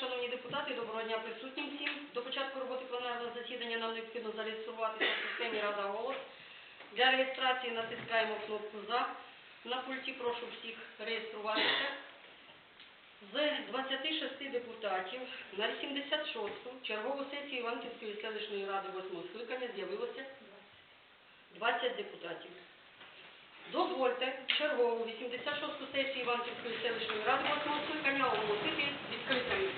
шановні депутати, доброго дня присутнім всім. До початку роботи пленарного засідання нам необхідно зареєструватися в системі Рада голос. Для реєстрації натискаємо кнопку за. На пульті прошу всіх реєструватися. З 26 депутатів на 86-ту чергову сесію Іванківської селищної ради 8 скликання з'явилося 20 депутатів. Дозвольте чергову 86-ту сесію Іванківської селищної ради 8 скликання оголосити відкритою.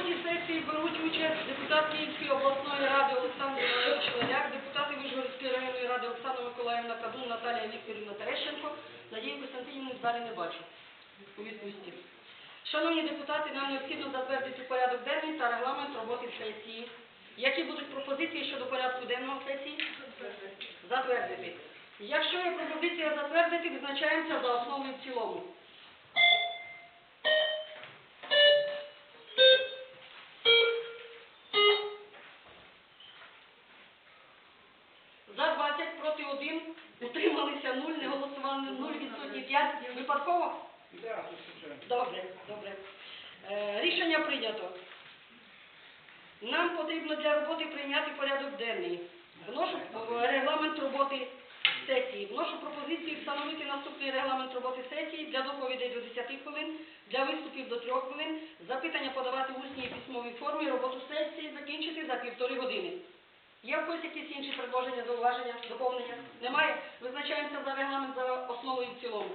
Роботі сесії беруть участь депутат Київської обласної ради Олександр Іванович Леняк, депутати Вишгородської районної ради Оксана Миколаївна Кадун, Наталія Вікторівна Терещенко. Надію Костянтинівну в залі не бачу у відпустці. Шановні депутати, нам необхідно затвердити порядок денний та регламент роботи сесії. Які будуть пропозиції щодо порядку денного сесії? Затвердити. Якщо є пропозиція затвердити, визначаємося за основу і в цілому. 5. Випадково? Добре, добре. Е, рішення прийнято. Нам потрібно для роботи прийняти порядок денний. Вношу регламент роботи сесії. Вношу пропозиції встановити наступний регламент роботи сесії для доповідей до 10 хвилин, для виступів до 3 хвилин, запитання подавати в усній і письмовій формі, роботу сесії закінчити за півтори години. Є в когось якісь інші предложення, зауваження, доповнення? Немає? Визначаємося за регламент за основою і в цілому.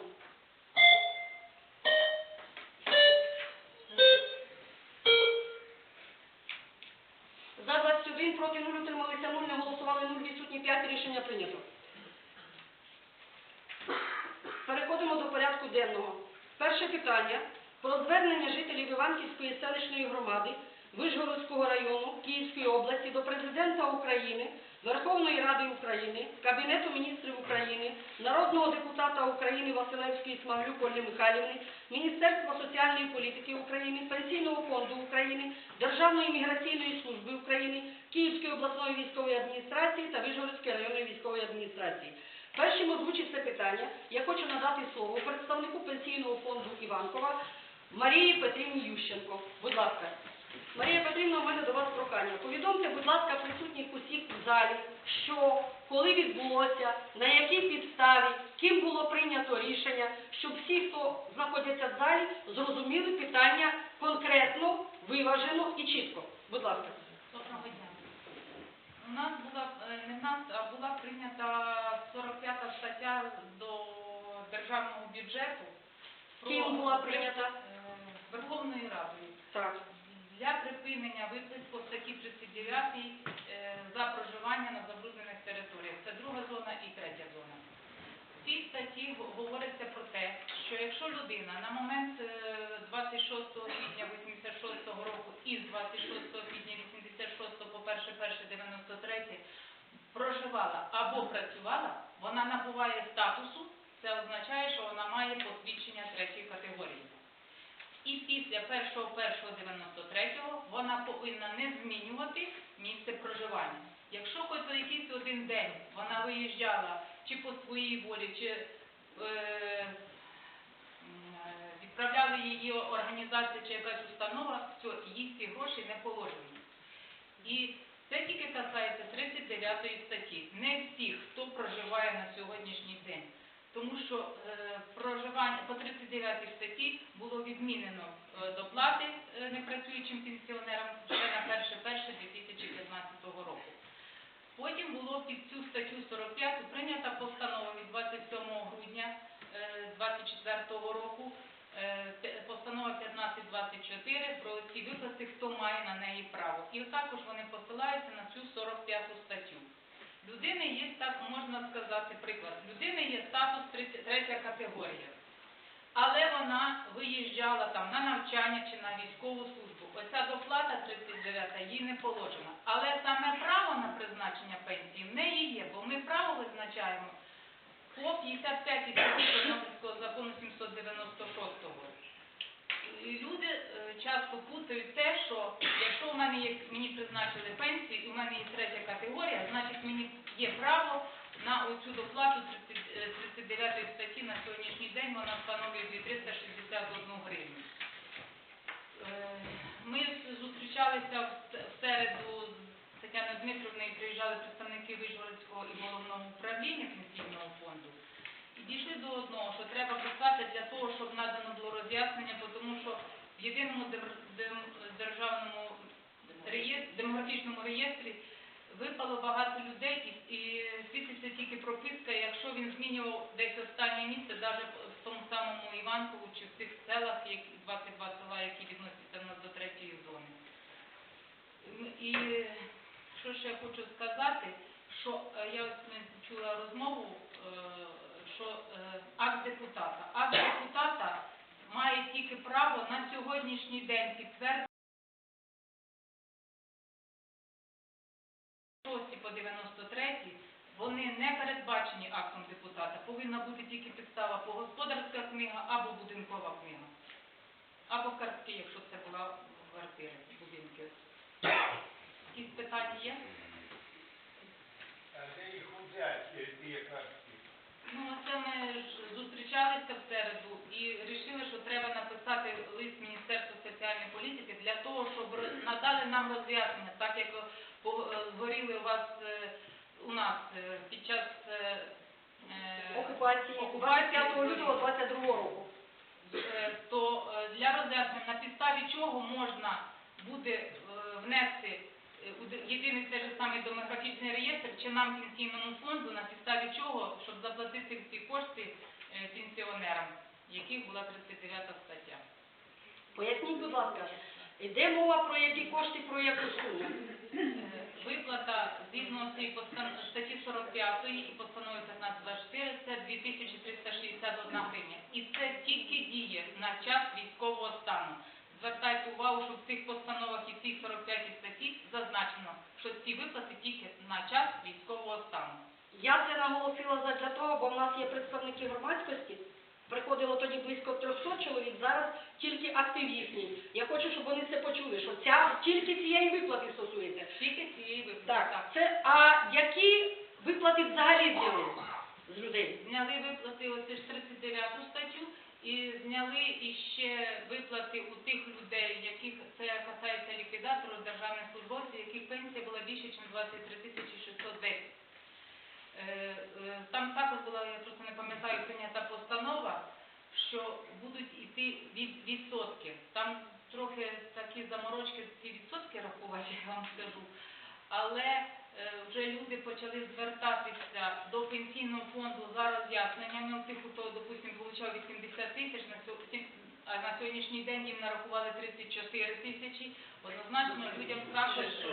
21, проти 0, утрималися 0, не голосували 0, відсутні 5, рішення прийнято. Переходимо до порядку денного. Перше питання про звернення жителів Іванківської селищної громади Вишгородського району Київської області до президента України Верховної Ради України, Кабінету міністрів України, народного депутата України Василевської Смаглюк Ольги Михайлівни, Міністерства соціальної політики України, Пенсійного фонду України, Державної міграційної служби України, Київської обласної військової адміністрації та Вижгородської районної військової адміністрації. Першим озвучить це питання я хочу надати слово представнику Пенсійного фонду Іванкова Марії Петрівні Ющенко. Будь ласка. Марія Петрівна, у мене до вас прохання. Повідомте, будь ласка, присутніх усіх в залі, що, коли відбулося, на якій підставі, ким було прийнято рішення, щоб всі, хто знаходяться в залі, зрозуміли питання конкретно, виважено і чітко. Будь ласка. Доброго дня. У нас була е, не в нас, а була прийнята 45 стаття до державного бюджету. Ким була прийнята? Верховною Радою. Так. Для припинення по статті 39 е, за проживання на забруднених територіях. Це друга зона і третя зона. В цій статті говориться про те, що якщо людина на момент е, 26 квітня 86 року і з 26 квітня 86 по 1.1.93 проживала або працювала, вона набуває статусу, це означає, що вона має посвідчення третьої категорії. І після 1.1.93 вона повинна не змінювати місце проживання. Якщо хоч якийсь один день вона виїжджала чи по своїй волі, чи е, відправляли її організація чи якась установа, все, їй ці гроші не положені. І це тільки касається 39 статті. Не всіх, хто проживає на сьогоднішній день. Тому що е, проживання по 39 статті було відмінено е, доплати е, непрацюючим пенсіонерам ще на 1.1.2015 року. Потім було під цю статтю 45 прийнята постанова від 27 грудня 2024 року, е, те- постанова 1524 про ці виплати, хто має на неї право. І також вони посилаються на цю 45 статтю. Людини є так, можна сказати, приклад. Людини є статус 30 третя категорія. Але вона виїжджала там на навчання чи на військову службу. Оця доплата 39 їй не положена. Але саме право на призначення пенсії в неї є, бо ми право визначаємо по 55 статті Чорнобильського закону 796 і люди е, часто путають те, що якщо в мене є мені призначили пенсію і в мене є третя категорія, значить мені є право на оцю доплату 30, е, 39 статті на сьогоднішній день вона встановлює 2361 гривню. Е, Ми зустрічалися в середу з Тетяною Дмитровною, приїжджали представники Вижгородського і головного управління пенсійного фонду. Дійшли до одного, що треба писати для того, щоб надано було роз'яснення, тому що в єдиному державному реєстрі, демографічному реєстрі випало багато людей і, і світиться тільки прописка, якщо він змінював десь останнє місце, навіть в тому самому Іванкову чи в тих селах, які 22 села, які відносяться в нас до третьої зони. І що ще я хочу сказати, що е, я чула розмову, е, що е, акт депутата. Акт депутата має тільки право на сьогоднішній день підтвердити 6 по 93 вони не передбачені актом депутата. Повинна бути тільки підстава по господарська книга або будинкова книга. Або картки, якщо це була квартира, будинки. Якісь питання є? Де їх взяти, ті картки? Ну, це ми ж зустрічалися в середу і вирішили, що треба написати лист Міністерству соціальної політики для того, щоб роз- надали нам роз'яснення, так як по- е, згоріли у вас е, у нас е, під час е, е, Окупації окупації 25 лютого 22 року. е, то е, для роз'яснення на підставі чого можна буде е, внести у єдиний те ж самий демографічний реєстр, чи нам пенсійному фонду, на підставі чого, щоб заплатити ці кошти е, пенсіонерам, яких була 39 стаття. Поясніть, будь ласка, йде мова про які кошти, про яку суму? Е, Виплата згідно цієї статті 45 і постанови 1524 це 2361 гривня. І це тільки діє на час військового стану. Звертайте увагу, що в цих постановах і в цій 45 статті зазначено, що ці виплати тільки на час військового стану. Я це наголосила задля того, бо в нас є представники громадськості. Приходило тоді близько 300 чоловік, зараз тільки актив їхній. Я хочу, щоб вони це почули, що ця тільки цієї виплати стосується. Тільки цієї виплати. Так, так. це а які виплати взагалі зняли з людей? Зняли виплати ж 39 статтю і зняли іще виплати у тих людей, яких це касається ліквідаторів, державних службовців, яких пенсія була більше, ніж 23 тисячі 610. Е, е, Там також була, я просто не пам'ятаю, прийнята постанова, що будуть йти від відсотки. Там трохи такі заморочки ці відсотки рахувати, я вам скажу. Але вже люди почали звертатися до пенсійного фонду за роз'ясненнями. Тих, хто, допустимо, получав 80 тисяч, на а на сьогоднішній день їм нарахували 34 тисячі. Однозначно людям також е,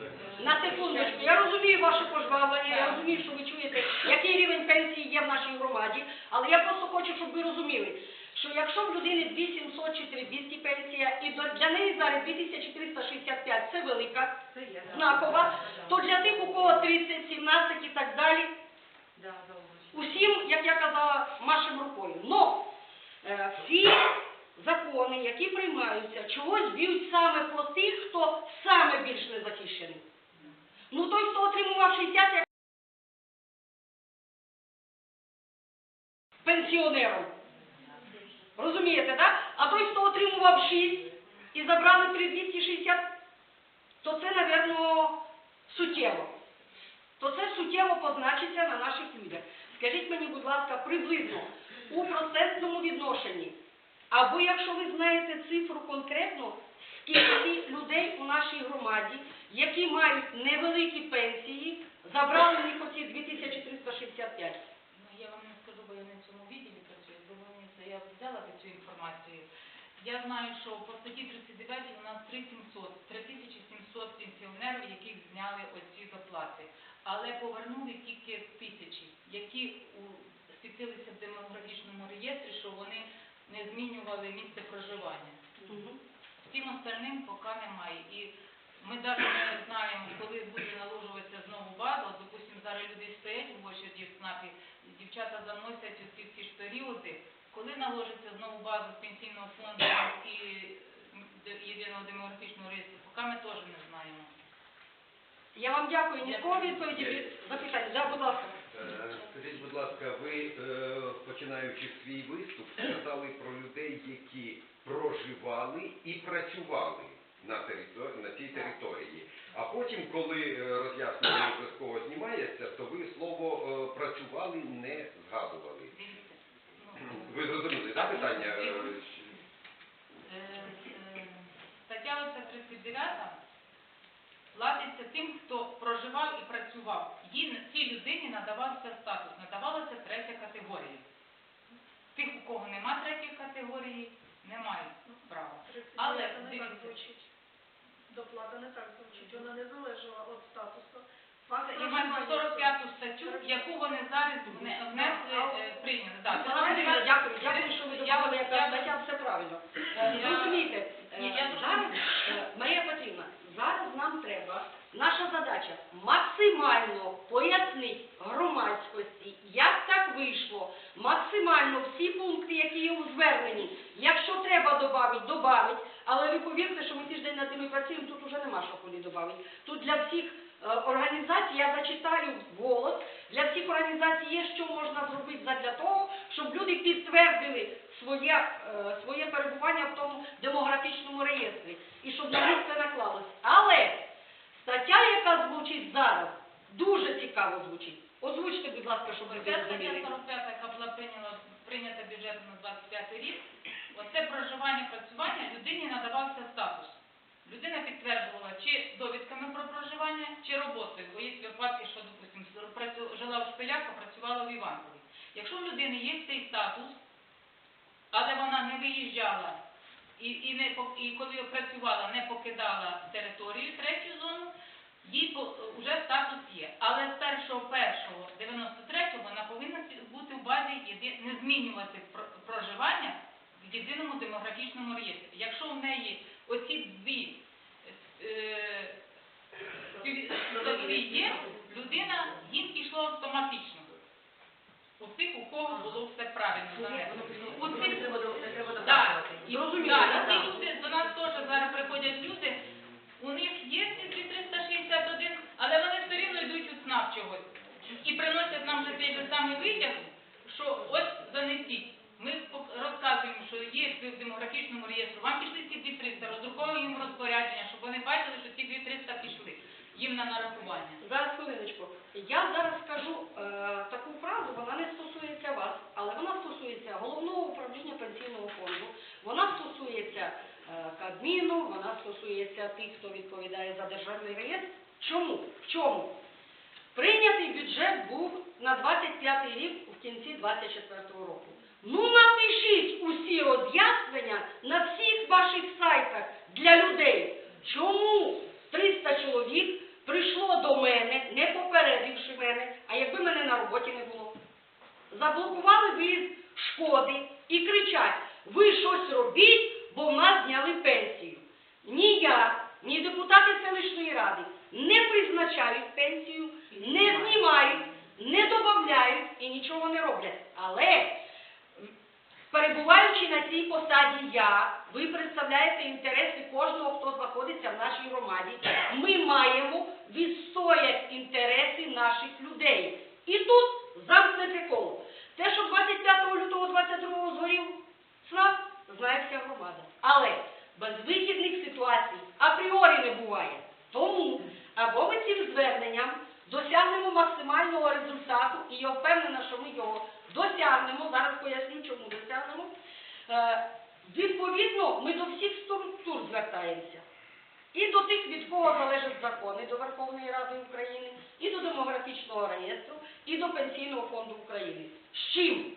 е, На секундочку, я розумію ваше пожвавлення, я розумію, що ви чуєте, який рівень пенсії є в нашій громаді, але я просто хочу, щоб ви розуміли, що якщо в людини 2700 чи 3200 пенсія, і до- для неї зараз 2365 це велика, знакова, то для тих, у кого 30, 17 і так далі, усім, як я казала, машем рукою. Но е, всі закони, які приймаються, чогось б'ють саме по тих, хто саме більш не захищений. Ну той, хто отримував 60, як пенсіонером. Розумієте, так? А той, хто отримував 6 і забрали 3260, то це, напевно, суттєво. То це суттєво позначиться на наших людях. Скажіть мені, будь ласка, приблизно у процентному відношенні, або якщо ви знаєте цифру конкретно, скільки людей у нашій громаді, які мають невеликі пенсії, забрали них оці 2365. Ну, я вам не скажу, бо я в цьому відділі працюю, бо мені це я взяла цю інформацію. Я знаю, що по статті 39 у нас 3700, 3700 пенсіонерів, яких зняли оці доплати. Але повернули тільки тисячі, які світилися в демографічному реєстрі, що вони не змінювали місце проживання. Всім остальним поки немає. І ми навіть не знаємо, коли буде наложуватися знову база. Допустимо, зараз люди стоять в очереді в ЦНАПі, дівчата заносять у ці всі ж періоди. Коли наложиться знову база з пенсійного фонду і єдиного демографічного реєстру, поки ми теж не знаємо. Я вам дякую. Ні з кого відповіді запитання. Да, будь ласка. Е, Скажіть, будь ласка, ви, е, починаючи свій виступ, сказали про людей, які проживали і працювали на, територ- на цій території. А потім, коли е, роз'яснення обов'язково знімається, то ви слово працювали не згадували. Ну, Ви зрозуміли, так, питання? Е, Е, е, Стаття оця 39 платиться тим, хто проживав і працював. Їй, цій людині надавався статус, надавалася третя категорія. Тих, у кого нема третьої категорії, не мають права. Але, не так дивіться. звучить. Доплата не так звучить. Вона не залежала від статусу. Маємо проживання 45 статтю, яку вони зараз вне- внесли, е, прийняли. Так, Ну, правильно, дякую, дякую, що ви добавили, яка стаття, все правильно. Е, Я- Розумієте, е, Ні, я зараз, е, Марія Петрівна, зараз нам треба, наша задача максимально пояснити громадськості, як так вийшло, максимально всі пункти, які є у зверненні. Якщо треба додати, додати, але ви повірте, що ми тиждень над ними працюємо, тут уже нема що куди додати. Тут для всіх організацій, я зачитаю голос, для всіх організацій є, що можна зробити задля того, щоб люди підтвердили своє, е, своє перебування в тому демографічному реєстрі і щоб на них це наклалось. Але стаття, яка звучить зараз, дуже цікаво звучить. Озвучте, будь ласка, щоб люди стаття 45, яка була прийняла, прийнята бюджетом на 25 рік, оце проживання, працювання, людині надавався статус. Людина підтверджувала чи довідками про проживання, чи роботою, бо є випадки, що, допустимо, жила в Шпилях, а працювала в Іванкові. Якщо в людини є цей статус, але вона не виїжджала і, і, не, і коли працювала, не покидала територію, третю зону, їй вже статус є. Але з 1.1.93 вона повинна бути в базі, не змінювати про- проживання в єдиному демографічному реєстрі. Якщо в неї оці дві е, є, людина, їм пішло автоматично. У тих, у кого було все правильно занесено. У Так, і, ті люди, до нас теж зараз приходять люди, у них є ці 361, але вони все рівно йдуть у ЦНАП чогось. І приносять нам вже той же самий витяг, що ось занесіть. Ми розказуємо, що є в демографічному реєстру. Вам пішли ці 2300, роздруковуємо їм розпорядження, щоб вони бачили, що ці 2300 пішли їм на нарахування. Зараз хвилиночку. Я зараз скажу е, таку фразу, вона не стосується вас, але вона стосується головного управління пенсійного фонду, вона стосується е, Кабміну, вона стосується тих, хто відповідає за державний реєстр. Чому? В чому? Прийнятий бюджет був на 25 рік в кінці 24 року. Ну напишіть усі роз'яснення на всіх ваших сайтах для людей. Чому 300 чоловік прийшло до мене, не попередивши мене, а якби мене на роботі не було. Заблокували виїзд шкоди і кричать, ви щось робіть, бо в нас зняли пенсію. Ні я, ні депутати селищної ради не призначають пенсію, не знімають, не додають і нічого не роблять. Але перебуваючи на цій посаді я, ви представляєте інтереси кожного, хто знаходиться в нашій громаді. Ми маємо відстояти інтереси наших людей. І тут замкнете коло. Те, що 25 лютого 22 згорів СНАП, знає вся громада. Але безвихідних ситуацій апріорі не буває. Тому або ми цим зверненням досягнемо максимального результату, і я впевнена, що ми його досягнемо. Зараз поясню, чому досягнемо. Відповідно, ми до всіх структур звертаємося. І до тих, від кого залежать закони, до Верховної Ради України, і до демографічного реєстру, і до Пенсійного фонду України. З чим?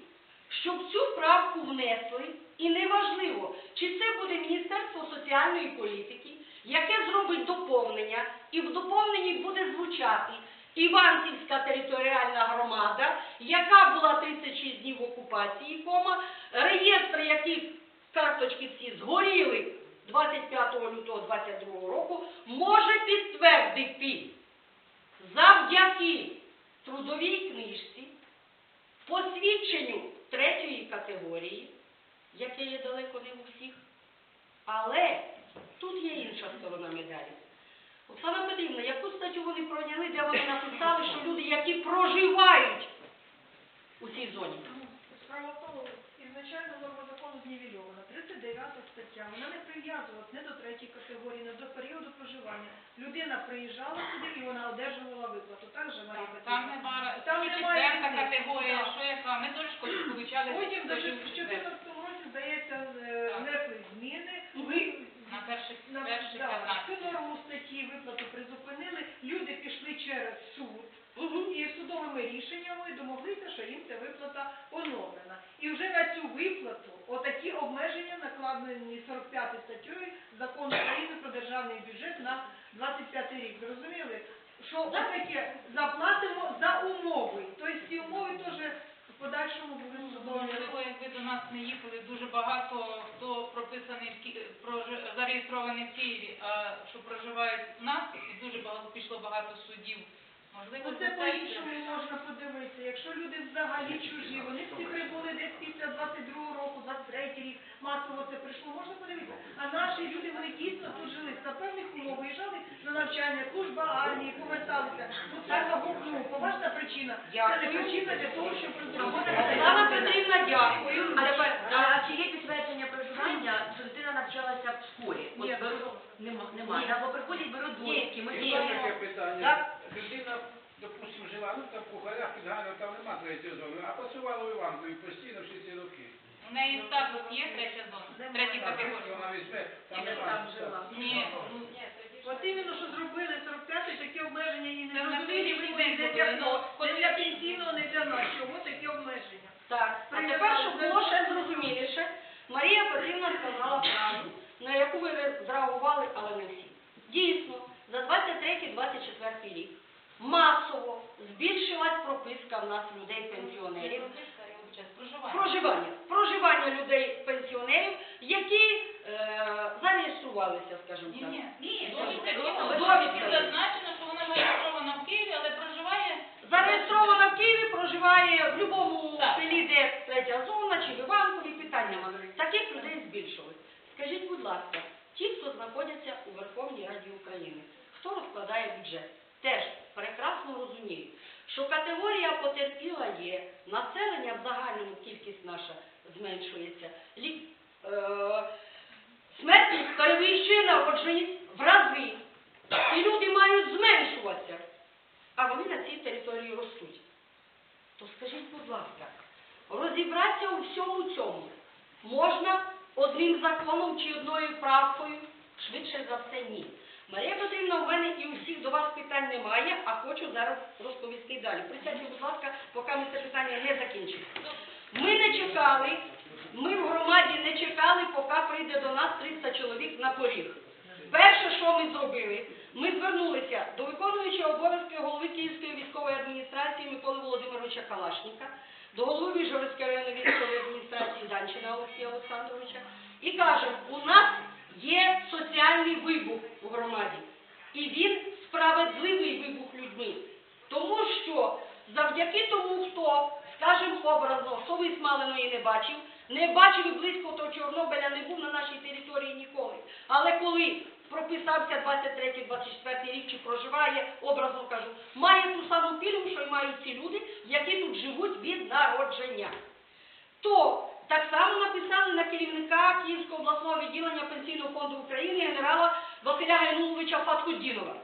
Щоб цю правку внесли, і неважливо, чи це буде Міністерство соціальної політики, яке зробить доповнення, і в доповненні буде звучати Іванківська територіальна громада, яка була 36 днів окупації, кома, реєстр яких карточки всі згоріли 25 лютого 22 року, може підтвердити завдяки трудовій книжці, посвідченню третьої категорії, яке є далеко не у всіх, але тут є інша сторона медалі. Оксана Петрівна, яку статтю вони пройняли, де вони написали, що люди, які проживають у цій зоні. Справа тому, ізначально знівельована. 39 стаття, вона не прив'язувалась не до третьої категорії, не до періоду проживання. Людина приїжджала сюди і вона одержувала виплату. Так же, Марія Там Петрівна? немає, Там немає четверта різниці. категорія, що яка, ми теж колись получали Потім в у 2014 році, здається, е, Так. внесли зміни. Ви на перших на перших да, 15. цю норму статті виплату призупинили, люди пішли через суд. Судовими рішеннями домоглися, що їм ця виплата оновлена. І вже на цю виплату отакі обмеження накладені 45 статтею Закону України про державний бюджет на 25 рік. Зрозуміли? Що отаке заплатимо за умови. Тобто ці умови теж в подальшому будуть судовими. Можливо, якби до нас не їхали дуже багато, хто прописаний в Ки- прожи- зареєстрований в Києві, а що проживають у нас, і дуже багато пішло багато судів. Можливо, Оце це по-іншому можна подивитися. Якщо люди взагалі чужі, вони всі прибули десь після 22 року, 23 рік, масово це прийшло, можна подивитися. А наші люди, вони дійсно тут жили за певних умов, виїжджали на навчання, служба армії, поверталися. Тут саме ну, поважна причина. Це не Дякую. причина для того, щоб Оксана Петрівна, дякую. А тепер, а чи є підтвердження проживання, що дитина навчалася в школі? Ні. Нема, немає. Або приходять, беруть довідки, ми знаємо. Таке питання. Так. Людина, допустимо, жила, ну там в Кухарях, під Ганою, там нема третьої зони, а працювала в Іванкові постійно всі ці роки. У неї статус є третя зона, третій Так, якщо категорія. вона візьме, там нема. там жила? Ні, ну, От іменно, що зробили 45-й, такі обмеження і Це не на зрозумілі, сьогоднішній ви день не зробили, для ну. Не для пенсійного, не для нас. Чого такі обмеження? Так, а тепер, щоб було ще зрозуміліше, Марія Петрівна сказала фразу, на яку ви зреагували, але не всі. Дійсно, за 23-24 рік масово збільшилась прописка в нас людей-пенсіонерів. проживання. Проживання. Проживання людей-пенсіонерів, які е, зареєструвалися, скажімо так. ні, Ні. Довідка зазначено, що вона зареєстрована в Києві, але проживає Зареєстрована в Києві, проживає в будь-якому селі, де третя зона, чи в Іванкові, питань немає. Таких людей збільшилось. Скажіть, будь ласка, ті, хто знаходяться у Верховній Раді України, хто розкладає бюджет, теж прекрасно розуміють, що категорія потерпіла є, населення в загальному кількість наша зменшується. Лі- е, Смертність перевищує народженість в рази. І люди мають зменшуватися а вони на цій території ростуть. То скажіть, будь ласка, розібратися у всьому цьому можна одним законом чи одною правкою? Швидше за все, ні. Марія Петрівна, у мене і у всіх до вас питань немає, а хочу зараз розповісти далі. Присядьте, будь ласка, поки ми це питання не закінчимо. Ми не чекали, ми в громаді не чекали, поки прийде до нас 300 чоловік на поріг. Перше, що ми зробили, ми звернулися до виконуючого обов'язки голови Київської військової адміністрації Миколи Володимировича Калашніка, до голови Віжгородської районної Данчина Олексія Олександровича і кажемо, у нас є соціальний вибух у громаді. І він справедливий вибух людьми. Тому що завдяки тому, хто, скажімо образно, ви Смаленої не бачив, не бачив і близько до Чорнобиля, не був на нашій території ніколи. Але коли прописався 23-24 рік чи проживає, образно кажу, має ту саму пільгу, що й мають ці люди, які тут живуть від народження. То так само написали на керівника Київського обласного відділення Пенсійного фонду України генерала Василя Гайнуловича Фаткудінова.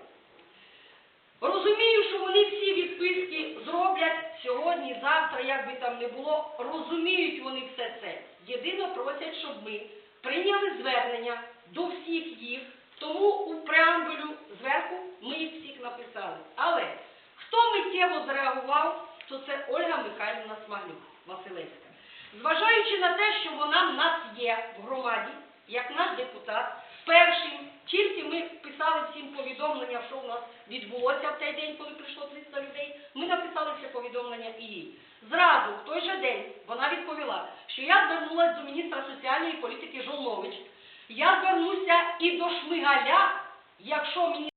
Розумію, що вони всі відписки зроблять сьогодні, завтра, як би там не було, розуміють вони все це. Єдино просять, щоб ми прийняли звернення до всіх їх, тому у преамбулю зверху ми їх всіх написали. Але хто миттєво зреагував, то це Ольга Михайлівна Смаглюк, Василевська. Зважаючи на те, що вона в нас є в громаді, як наш депутат, першим, тільки ми писали всім повідомлення, що у нас відбулося в той день, коли прийшло 300 людей, ми написали це повідомлення і їй. Зразу, в той же день, вона відповіла, що я звернулася до міністра соціальної політики Жолнович, я звернуся і до Шмигаля, якщо мені